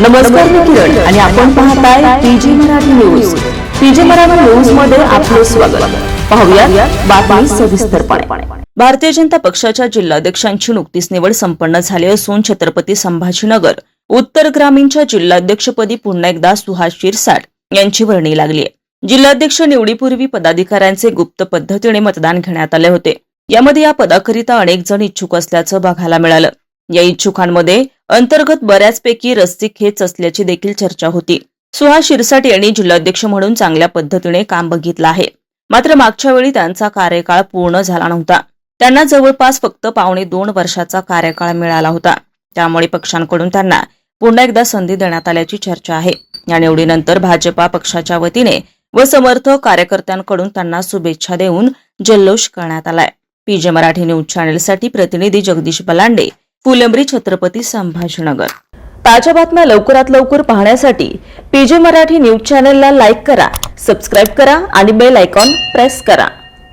नमस्कार मी किरण आणि आपण पाहताय PG Marathi news. PG Marathi न्यूजमध्ये आपले स्वागत. पाहूया बातमी सविस्तरपणे. भारतीय जनता पक्षाच्या जिल्हाध्यक्षांची नुकतीच निवड संपन्न झाली असून छत्रपती संभाजीनगर उत्तर ग्रामीणच्या जिल्हाध्यक्षपदी पुन्हा एकदा सुहास शिरसाट यांची वर्णी लागली आहे. जिल्हाध्यक्ष निवडीपूर्वी पदाधिकाऱ्यांचे गुप्त पद्धतीने मतदान घेण्यात आले होते. यामध्ये या पदाकरिता अनेक जण इच्छुक असल्याचं बघायला मिळालं. या इच्छुकांमध्ये अंतर्गत बऱ्याचपैकी रस्सी खेच असल्याची देखील चर्चा होती. सुहास शिरसाट यांनी जिल्हाध्यक्ष म्हणून चांगल्या पद्धतीने काम बघितलं आहे. मात्र मागच्या वेळी त्यांचा कार्यकाळ पूर्ण झाला नव्हता. त्यांना जवळपास फक्त पावणे दोन वर्षाचा कार्यकाळ मिळाला होता. त्यामुळे पक्षांकडून त्यांना पुन्हा एकदा संधी देण्यात आल्याची चर्चा आहे. या निवडीनंतर भाजपा पक्षाच्या वतीने व समर्थक कार्यकर्त्यांकडून त्यांना शुभेच्छा देऊन जल्लोष करण्यात आलाय. पीजे मराठी न्यूज चॅनेलसाठी प्रतिनिधी जगदीश बलांडे फुलंब्री छत्रपती संभाजीनगर. ताज्या बातम्या लवकरात लवकर पाहण्यासाठी पीजे मराठी न्यूज चॅनलला लाईक करा सबस्क्राईब करा आणि बेल आयकॉन प्रेस करा.